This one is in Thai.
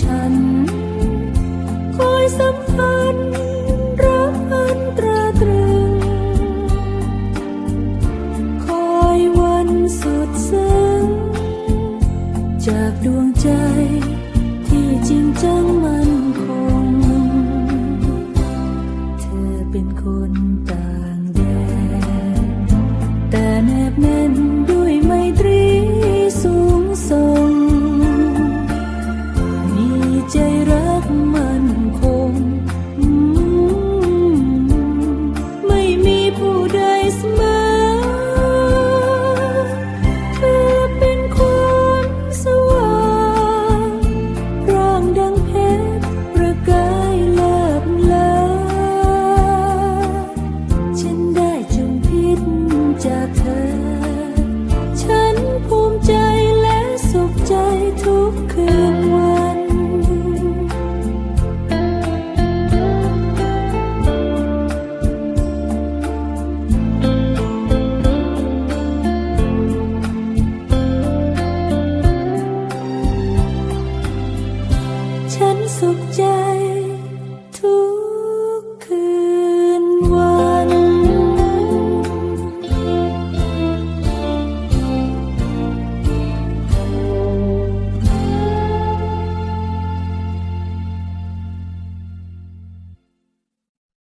ฉัน คอยสัมพันรักอันตราตรึง คอยวันสุดซึ้ง จากดวงใจที่จริงจังมันคง เธอเป็นคนตา could